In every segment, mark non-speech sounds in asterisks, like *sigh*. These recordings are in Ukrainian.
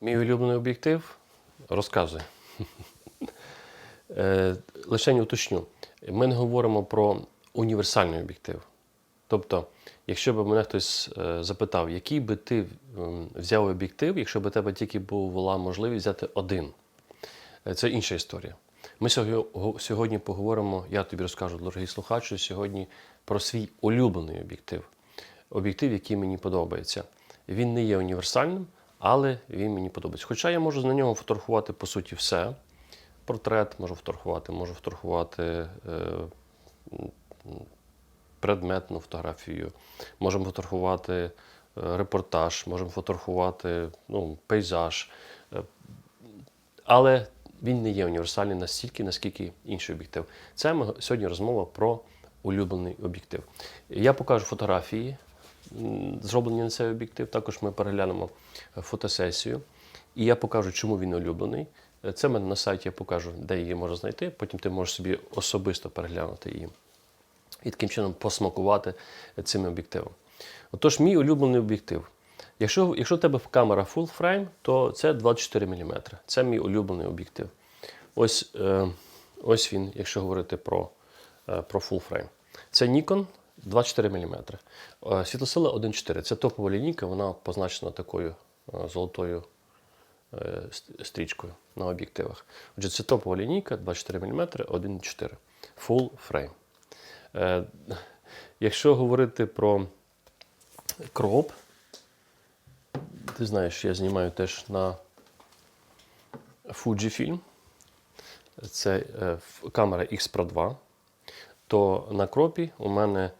Мій улюблений об'єктив розказує. Е, Лише уточню. Ми не говоримо про універсальний об'єктив. Тобто, якщо б мене хтось е, запитав, який би ти взяв об'єктив, якщо б у тебе тільки була можливість взяти один, Е, це інша історія. Ми сьогодні, поговоримо, я тобі розкажу, дорогий слухачу, сьогодні про свій улюблений об'єктив. Об'єктив, який мені подобається. Він не є універсальним, але він мені подобається. Хоча я можу на ньому фотографувати по суті все. Портрет можу фотографувати, можу фотографувати е, предметну фотографію, можемо фотографувати е, репортаж, можемо фотографувати ну, пейзаж. Е, Але він не є універсальний настільки, наскільки інший об'єктив. Це ми сьогодні розмова про улюблений об'єктив. Я покажу фотографії, зроблені на цей об'єктив. Також ми переглянемо е, фотосесію. І я покажу, чому він улюблений. Е, Це в мене на сайті я покажу, де її можна знайти. Потім ти можеш собі особисто переглянути її і таким чином посмакувати цим об'єктивом. Отож, мій улюблений об'єктив. Якщо, якщо у тебе камера full frame, то це 24 мм. Це мій улюблений об'єктив. Ось, е, ось він, якщо говорити про, е, про full frame. Це Nikon 24 мм. Е, світлосила 1.4. Це топова лінійка, вона позначена такою е, золотою е, стрічкою на об'єктивах. Отже, це топова лінійка 24 мм 1.4. Full frame. Якщо говорити про кроп, ти знаєш, я знімаю теж на Fujifilm. Це камера X Pro 2. То на кропі у мене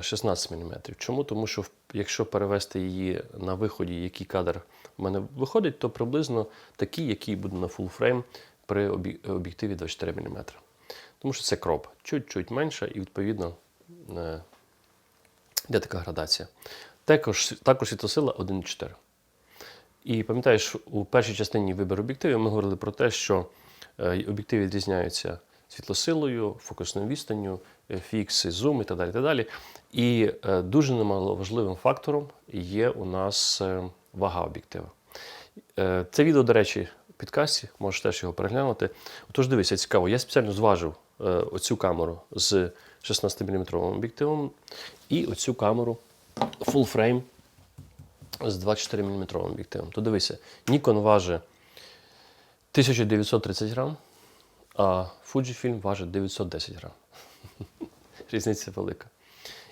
16 мм. Чому? Тому що якщо перевести її на виході, який кадр у мене виходить, то приблизно такий, який буде на frame при об'єктиві 24 мм. Тому що це кроп, чуть-чуть менше, і відповідно е, йде така градація. Також, також світлосила 1.4. І пам'ятаєш, у першій частині вибору об'єктивів ми говорили про те, що е, об'єктиви відрізняються світлосилою, фокусною відстанню, е, фікс, зум і так далі. Так далі. і е, дуже немаловажливим фактором є у нас е, вага об'єктива. Е, Це відео, до речі, в підкасті, можеш теж його переглянути. Отож, дивися, цікаво. Я спеціально зважив е, оцю камеру з 16-мм об'єктивом і оцю камеру full frame з 24 мм об'єктивом. То дивися, Nikon важить 1930 грам, а Fujifilm важить 910 грам. *laughs* Різниця велика.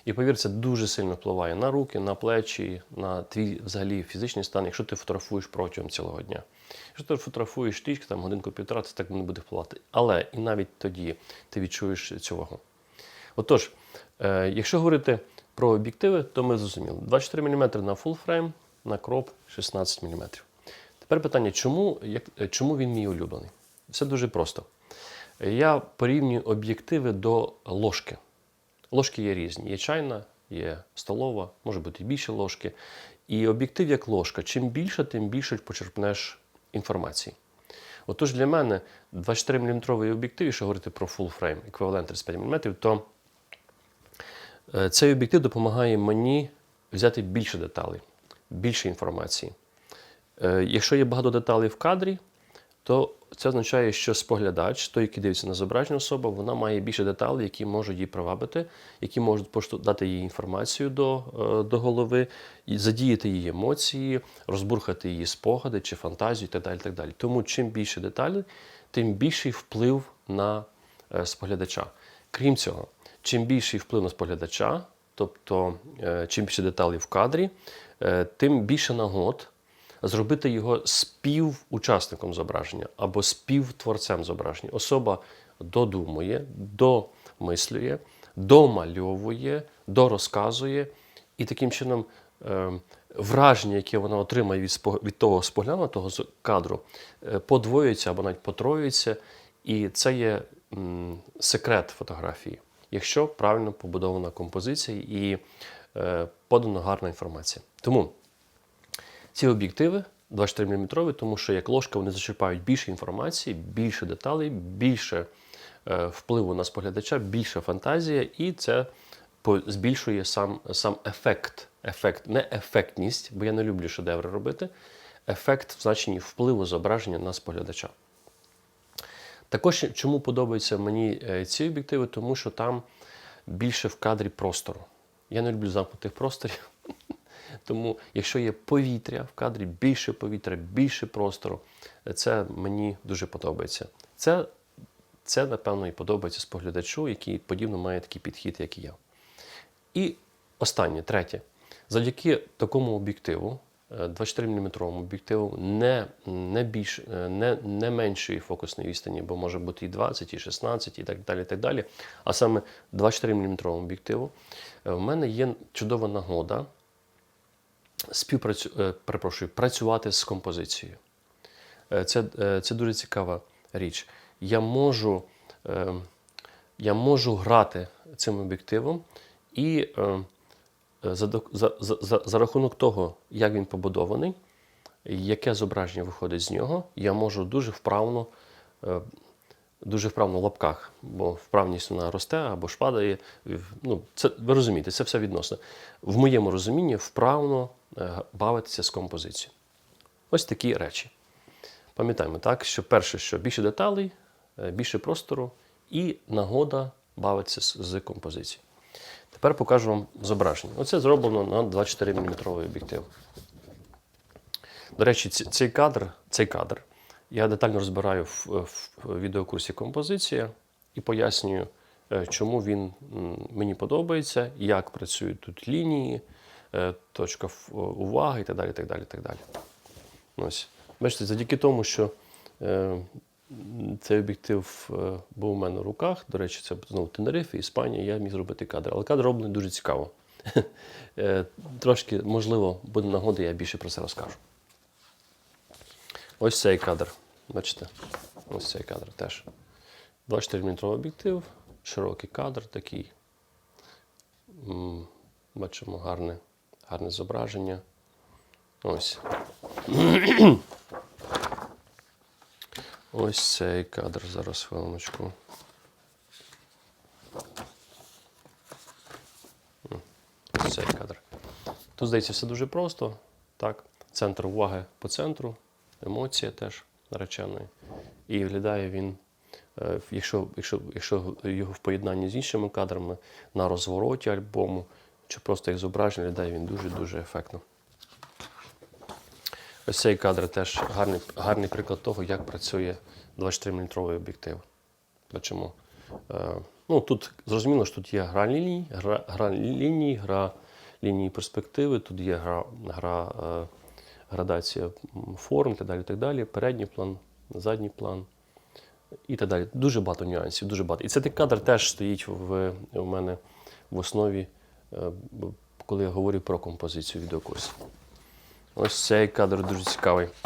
І повір, це дуже сильно впливає на руки, на плечі, на твій взагалі фізичний стан, якщо ти фотографуєш протягом цілого дня. Якщо ти фотографуєш трішки, там годинку-півтора, це так не буде впливати. Але і навіть тоді ти відчуєш цю вагу. Отож, е, якщо говорити про об'єктиви, то ми зрозуміли. 24 мм на full frame, на кроп 16 мм. Тепер питання, чому, як, е, чому він мій улюблений? Все дуже просто. Я порівнюю об'єктиви до ложки. Ложки є різні. Є чайна, є столова, може бути і більше ложки. І об'єктив як ложка. Чим більше, тим більше почерпнеш інформації. Отож, для мене 24 мм об'єктив, якщо говорити про full frame, еквівалент 35 мм, то е, цей об'єктив допомагає мені взяти більше деталей, більше інформації. Е, Якщо є багато деталей в кадрі, то це означає, що споглядач, той, який дивиться на зображення особа, вона має більше деталей, які можуть її привабити, які можуть дати їй інформацію до, е, до голови, і задіяти її емоції, розбурхати її спогади чи фантазію і так далі. Так далі. Тому чим більше деталей, тим більший вплив на е, споглядача. Крім цього, чим більший вплив на споглядача, тобто е, чим більше деталей в кадрі, тим більше нагод зробити його співучасником зображення або співтворцем зображення. Особа додумує, домислює, домальовує, дорозказує, і таким чином е, враження, яке вона отримає від, від того споглянутого кадру, е, подвоюється або навіть потроюється. І це є секрет фотографії, якщо правильно побудована композиція і е, подана гарна інформація. Тому ці об'єктиви 24 мм, тому що як ложка вони зачерпають більше інформації, більше деталей, більше е, впливу на споглядача, більше фантазія, і це збільшує сам, сам ефект. Ефект, не ефектність, бо я не люблю шедеври робити. ефект в значенні впливу зображення на споглядача. Також чому подобаються мені е, ці об'єктиви, тому що там більше в кадрі простору. Я не люблю замкнутих просторів. Тому, якщо є повітря в кадрі, більше повітря, більше простору, це мені дуже подобається. Це, це напевно, і подобається споглядачу, який подібно має такий підхід, як і я. І останнє, третє. Завдяки такому об'єктиву, е, 24-мм об'єктиву, не, не, більш, е, не, не меншої фокусної відстані, бо може бути і 20, і 16, і так далі. І так далі. А саме 24-мм об'єктиву, е, в мене є чудова нагода співпрацю... е, перепрошую, працювати з композицією. Е, Це, е, це дуже цікава річ. Я можу, я можу грати цим об'єктивом і за, за, за, за, рахунок того, як він побудований, яке зображення виходить з нього, я можу дуже вправно, дуже вправно в лапках, бо вправність вона росте або ж падає. Ну, це, ви розумієте, це все відносно. В моєму розумінні вправно бавитися з композицією. Ось такі речі. Пам'ятаємо, так, що перше, що більше деталей, е, більше простору і нагода бавитися з, композицією. Тепер покажу вам зображення. Оце зроблено на 24 мм об'єктив. До речі, цей кадр, цей кадр я детально розбираю в, в відеокурсі композиція і пояснюю, е, чому він мені подобається, як працюють тут лінії, е, точка уваги і так далі. так далі, так далі. Ось. Бачите, завдяки тому, що е, цей об'єктив е, був у мене в руках. До речі, це знову Тенерифе, Іспанія, я міг зробити кадр. Але кадр роблений дуже цікаво. *laughs* Е, Трошки, можливо, буде нагода, я більше про це розкажу. Ось цей кадр. Бачите? Ось цей кадр теж. 24 мм об'єктив, широкий кадр такий. Бачимо гарне, гарне зображення. Ось. *clears throat* Ось цей кадр. Зараз хвилиночку. Ось цей кадр. Тут здається все дуже просто. Так. Центр уваги по центру, емоція теж нареченої. І виглядає він, е, якщо, якщо, якщо його в поєднанні з іншими кадрами на розвороті альбому, чи просто як зображення, виглядає він дуже-дуже ефектно. Ось цей кадр теж гарний, гарний приклад того, як працює 24-мм об'єктив. Бачимо. Е, ну, тут зрозуміло, що тут є гра ліній, гра, гра ліній, гра лінії перспективи, тут є гра, гра е, градація форм так далі, так далі. Передній план, задній план і так далі. Дуже багато нюансів, дуже багато. І цей кадр теж стоїть в, у мене в основі, коли я говорю про композицію відеокурсів. Ось цей кадр дуже цікавий. *clears throat*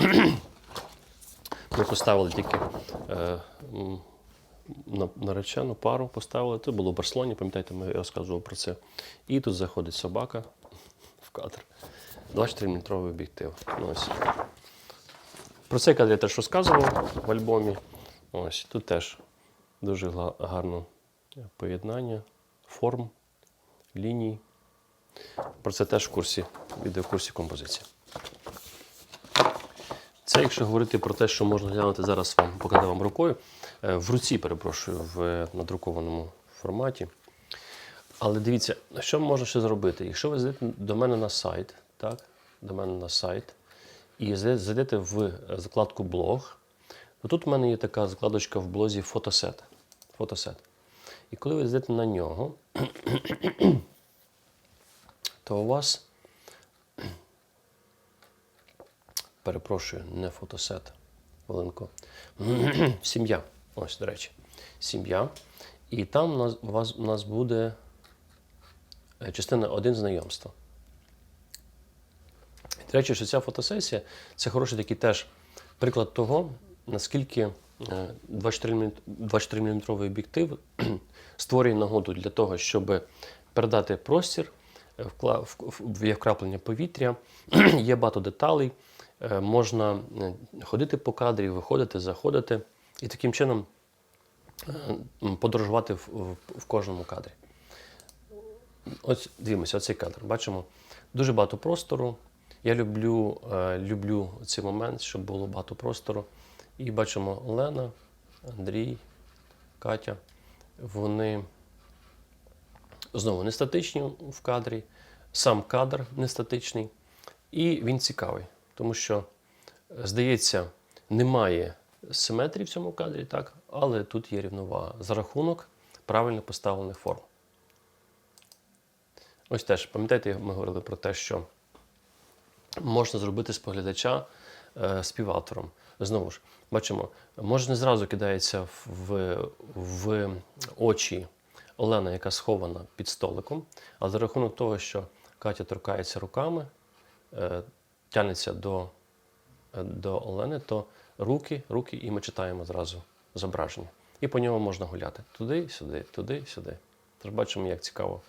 Ми поставили тільки е, наречену пару поставили. Це було в Барселоні, пам'ятаєте, ми розказували про це. І тут заходить собака *laughs* в кадр. 24-мм об'єктив. Ну, ось. Про цей кадр я теж розказував в альбомі. Ось тут теж дуже гарно поєднання форм, ліній. Про це теж в курсі, відеокурсі композиції. Це якщо говорити про те, що можна глянути зараз вам, показати вам рукою, е, в руці, перепрошую, в надрукованому форматі. Але дивіться, що можна ще зробити? Якщо ви зайдете до мене на сайт, так, до мене на сайт, і зайде- зайдете в закладку блог, то тут в мене є така закладочка в блозі фотосет. фотосет. І коли ви зайдете на нього, *clears throat* то у вас *clears throat* перепрошую, не фотосет. Хвилинку. *clears throat* Сім'я. Ось, до речі, сім'я. І там у нас, у вас, у нас буде е, частина один знайомства. До речі, що ця фотосесія це хороший такий теж приклад того, наскільки 24-мм об'єктив *clears throat* створює нагоду для того, щоб передати простір, е, є вкраплення повітря, *clears throat* є багато деталей, е, можна е, ходити по кадрі, виходити, заходити і таким чином е, подорожувати в, кожному кадрі. Ось дивимося, оцей кадр. Бачимо дуже багато простору, Я люблю, е, люблю цей момент, щоб було багато простору. І бачимо Олена, Андрій, Катя. Вони знову не статичні в кадрі, сам кадр не статичний, і він цікавий, тому що, здається, немає симетрії в цьому кадрі, так, але тут є рівновага за рахунок правильно поставлених форм. Ось теж, пам'ятаєте, ми говорили про те, що можна зробити споглядача е, співавтором. Знову ж, бачимо, може не зразу кидається в, в, очі Олена, яка схована під столиком, але за рахунок того, що Катя торкається руками, е, тягнеться до, е, до Олени, то руки, руки, і ми читаємо зразу зображення. І по ньому можна гуляти туди, сюди, туди, сюди. Тож бачимо, як цікаво.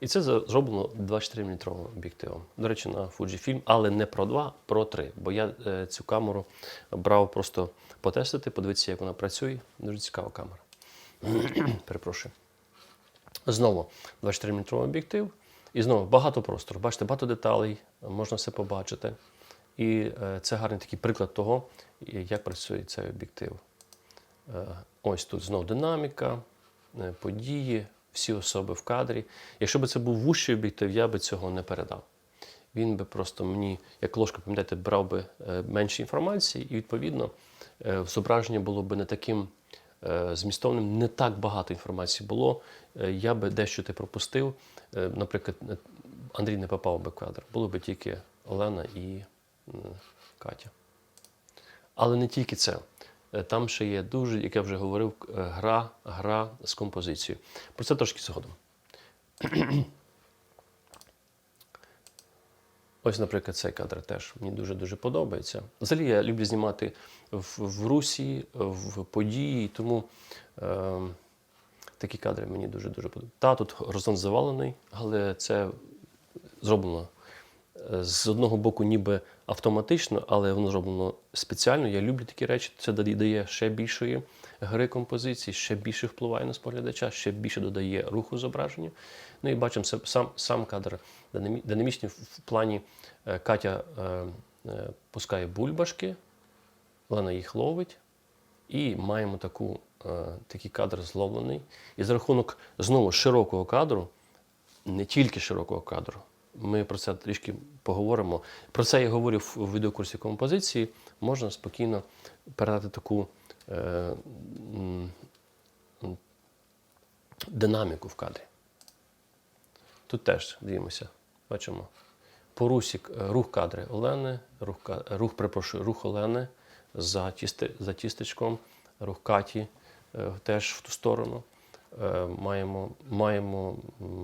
І це зроблено 24 мм об'єктивом. До речі, на Fujifilm, але не про 2, про 3. Бо я е, цю камеру брав просто потестити, подивитися, як вона працює. Дуже цікава камера. *clears throat* Перепрошую. Знову 24 мм об'єктив. І знову багато простору. Бачите, багато деталей, можна все побачити. І е, це гарний такий приклад того, як працює цей об'єктив. Е, Ось тут знову динаміка, події, всі особи в кадрі. Якщо б це був вущий об'єктив, я би цього не передав. Він би просто мені, як ложка, пам'ятаєте, брав би е, менше інформації, і відповідно е, зображення було б не таким е, змістовним, не так багато інформації було. Я би дещо ти пропустив. Наприклад, Андрій не попав би в кадр, було б тільки Олена і Катя. Але не тільки це. Е, Там ще є дуже, як я вже говорив, е, гра, гра з композицією. Про це трошки згодом. *clears throat* Ось, наприклад, цей кадр теж мені дуже-дуже подобається. Взагалі я люблю знімати в, в русі, в події, тому е, такі кадри мені дуже-дуже подобаються. Та, тут горизонт завалений, але це зроблено е, з одного боку, ніби автоматично, але воно зроблено спеціально. Я люблю такі речі. Це дає- дає ще більшої гри композиції, ще більше впливає на споглядача, ще більше додає руху зображенню. Ну і бачимо, сам, сам кадр динамічний в- плані е, Катя е, е, пускає бульбашки, Лена їх ловить. І маємо таку, такий кадр зловлений. І за рахунок знову широкого кадру, не тільки широкого кадру. Ми про це трішки поговоримо. Про це я говорю в відеокурсі композиції. Можна спокійно передати таку е, динаміку в кадрі. Тут теж дивимося, бачимо. По русі е, рух кадри Олени, рух, рух, перепрошую, рух Олени за, тісти, за тістечком, рух Каті е, теж в ту сторону. Е, Маємо, маємо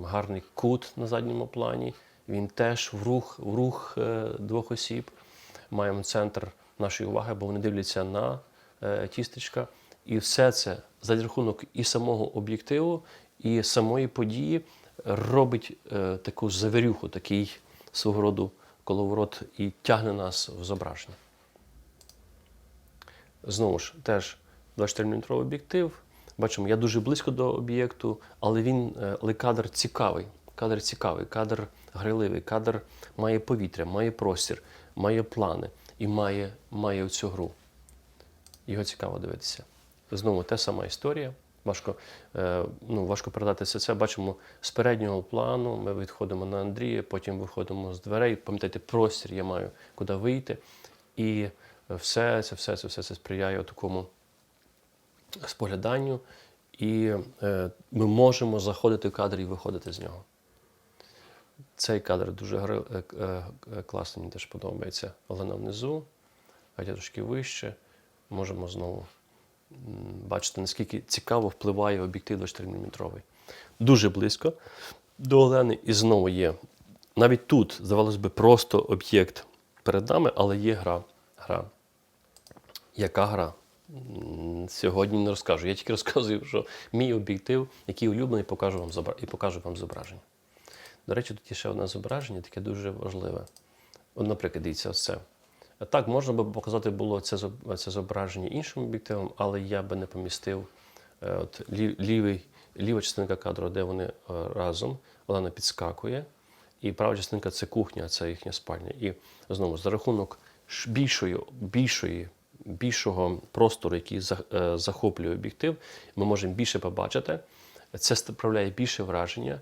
гарний кут на задньому плані. Він теж в рух, в рух е, двох осіб. Маємо центр нашої уваги, бо вони дивляться на е, тістечка. І все це за рахунок і самого об'єктиву, і самої події робить е, таку завірюху, такий свого роду коловорот і тягне нас в зображення. Знову ж теж 24 мм об'єктив. Бачимо, я дуже близько до об'єкту, але він, але кадр цікавий. Кадр цікавий, кадр грайливий, кадр має повітря, має простір, має плани і має, має цю гру. Його цікаво дивитися. Знову та сама історія. Важко, е, ну, важко передати все це. Бачимо з переднього плану. Ми відходимо на Андрія, потім виходимо з дверей. Пам'ятаєте, простір я маю куди вийти. І все це, все це, все це сприяє такому спогляданню. І е, ми можемо заходити в кадр і виходити з нього. Цей кадр дуже гри- е, е, е, класний, мені теж подобається. Олена внизу, Катя трошки вище. Можемо знову бачити, наскільки цікаво впливає об'єктив 24 мм. Дуже близько до Олени. І знову є. Навіть тут, здавалось би, просто об'єкт перед нами, але є гра. гра. Яка гра? Сьогодні не розкажу. Я тільки *laughs* розказую, що мій об'єктив, який улюблений, покажу вам і покажу вам зображення. До речі, тут є ще одне зображення, таке дуже важливе. Наприклад, дивіться, ось це. Так, можна би показати було це, це зображення іншим об'єктивом, але я би не помістив е, от, лів- лівий, ліва частинка кадру, де вони е, разом, Олена підскакує, і права частинка це кухня, це їхня спальня. І знову за рахунок більшої, більшої, більшого простору, який е, захоплює об'єктив, ми можемо більше побачити. Це справляє більше враження,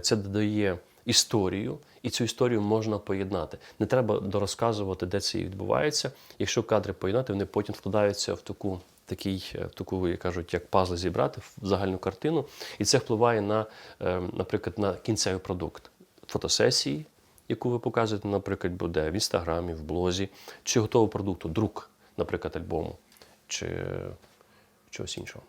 це додає історію, і цю історію можна поєднати. Не треба дорозказувати, де це відбувається. Якщо кадри поєднати, вони потім складаються в таку, такий, е, таку, як кажуть, як пазли зібрати в загальну картину. І це впливає на, е, наприклад, на кінцевий продукт фотосесії, яку ви показуєте, наприклад, буде в інстаграмі, в блозі, чи готового продукту, друк, наприклад, альбому, чи чогось іншого.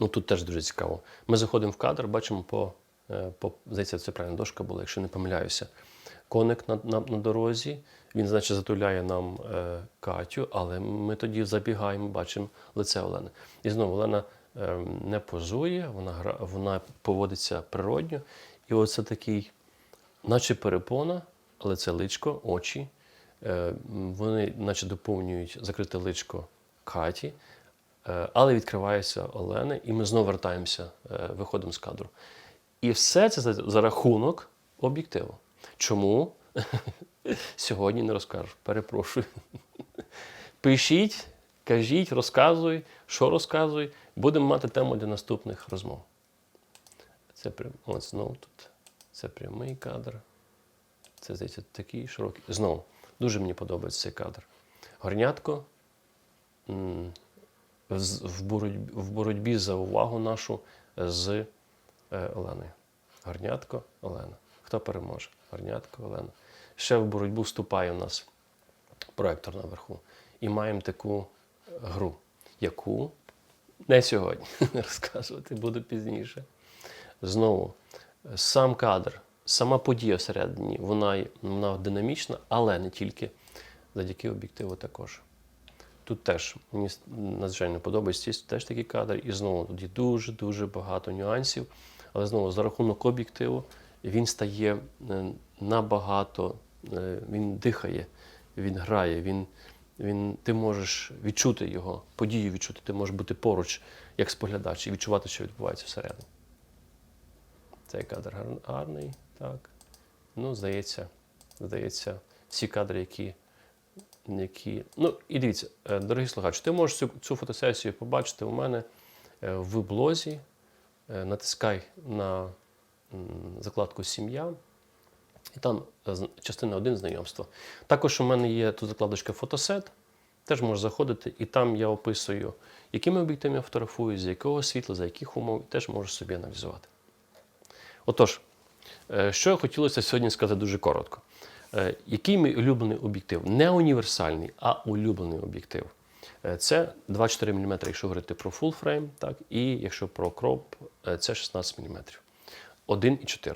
Ну тут теж дуже цікаво. Ми заходимо в кадр, бачимо по, е, по здається, це правильно дошка була, якщо не помиляюся. Коник на, на, на дорозі. Він, значить, затуляє нам е, Катю, але ми тоді забігаємо, бачимо лице Олени. І знову Олена е, не позує, вона, гра, вона поводиться природньо. І оце такий, наче перепона, але це личко, очі. Е, вони, наче, доповнюють закрите личко Каті. Е, Але відкривається Олена, і ми знову вертаємося, е, виходимо з кадру. І все це за, рахунок об'єктиву. Чому? *laughs* Сьогодні не розкажу. Перепрошую. *laughs* Пишіть, кажіть, розказуй, що розказуй. Будемо мати тему для наступних розмов. Це прям, от знову тут. Це прямий кадр. Це, здається, такий широкий. Знову, дуже мені подобається цей кадр. Горнятко в боротьбі, в боротьбі за увагу нашу з е, Оленою. Горнятко, Олена. Хто переможе? Горнятко, Олена. Ще в боротьбу вступає у нас проектор наверху. І маємо таку гру, яку не сьогодні *laughs* розказувати буду пізніше. Знову, е, сам кадр, сама подія всередині, вона, вона динамічна, але не тільки завдяки об'єктиву також. Тут теж мені надзвичайно подобається теж такий кадр. І знову тут є дуже-дуже багато нюансів. Але знову за рахунок об'єктиву він стає е, набагато, е, він дихає, він грає, він, він, ти можеш відчути його, подію відчути, ти можеш бути поруч як споглядач і відчувати, що відбувається всередині. Цей кадр гарний, так. Ну, здається, здається, всі кадри, які які. Ну, і дивіться, е, дорогі слухачі, ти можеш цю, цю фотосесію побачити у мене е, в блозі. Е, Натискай на закладку Сім'я. І там частина 1 знайомство. Також у мене є тут закладочка фотосет. Теж можеш заходити, і там я описую, якими об'єктивами я фотографую, з якого світла, за яких умов, і теж можеш собі аналізувати. Отож, що хотілося сьогодні сказати дуже коротко. Е, Який мій улюблений об'єктив? Не універсальний, а улюблений об'єктив. Е, Це 2,4 мм, якщо говорити про full frame, так, і якщо про кроп, е, це 16 мм. 1,4.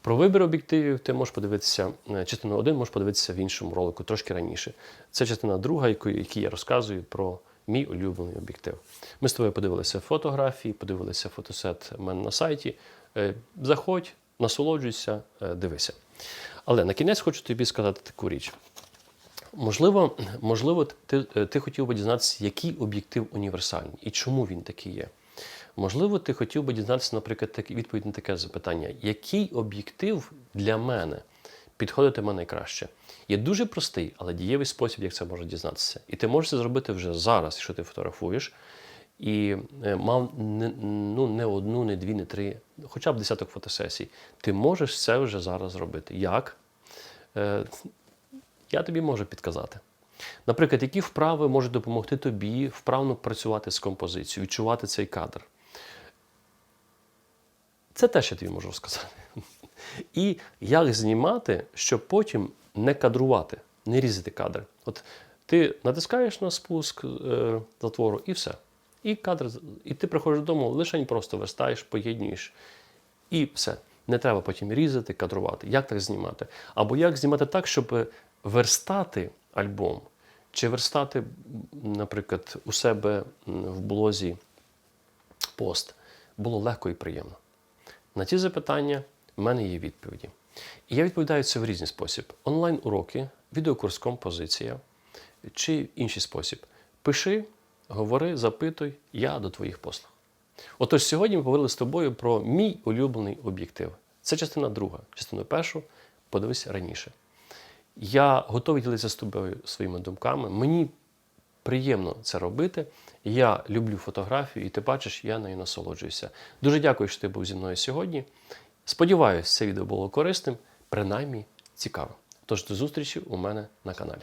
Про вибір об'єктивів ти можеш подивитися, частину 1 можеш подивитися в іншому ролику трошки раніше. Це частина друга, яку, я розказую про мій улюблений об'єктив. Ми з тобою подивилися фотографії, подивилися фотосет у мене на сайті. Заходь, насолоджуйся, дивися. Але на кінець хочу тобі сказати таку річ. Можливо, можливо, ти, ти хотів би дізнатися, який об'єктив універсальний і чому він такий є. Можливо, ти хотів би дізнатися, наприклад, відповідь на таке запитання: який об'єктив для мене підходитиме найкраще? Є дуже простий, але дієвий спосіб, як це можна дізнатися. І ти можеш це зробити вже зараз, якщо ти фотографуєш. І е, мав не, ну, не одну, не дві, не три, хоча б десяток фотосесій. Ти можеш це вже зараз зробити. Як? Е, я тобі можу підказати. Наприклад, які вправи можуть допомогти тобі вправно працювати з композицією, відчувати цей кадр. Це те, що я тобі можу розказати. *laughs* І як знімати, щоб потім не кадрувати, не різати кадри. От ти натискаєш на спуск е, затвору і все. І кадр, і ти приходиш додому, лише просто верстаєш, поєднуєш і все. Не треба потім різати, кадрувати. Як так знімати? Або як знімати так, щоб верстати альбом, чи верстати, наприклад, у себе в блозі пост було легко і приємно. На ці запитання в мене є відповіді. І я відповідаю це в різний спосіб: онлайн-уроки, відеокурс композиція чи інший спосіб. Пиши, говори, запитуй, я до твоїх послуг. Отож, сьогодні ми поговорили з тобою про мій улюблений об'єктив. Це частина друга. Частину першу подивись раніше. Я готовий ділитися з тобою своїми думками. Мені приємно це робити. Я люблю фотографію, і ти бачиш, я нею насолоджуюся. Дуже дякую, що ти був зі мною сьогодні. Сподіваюсь, це відео було корисним, принаймні цікавим. Тож до зустрічі у мене на каналі.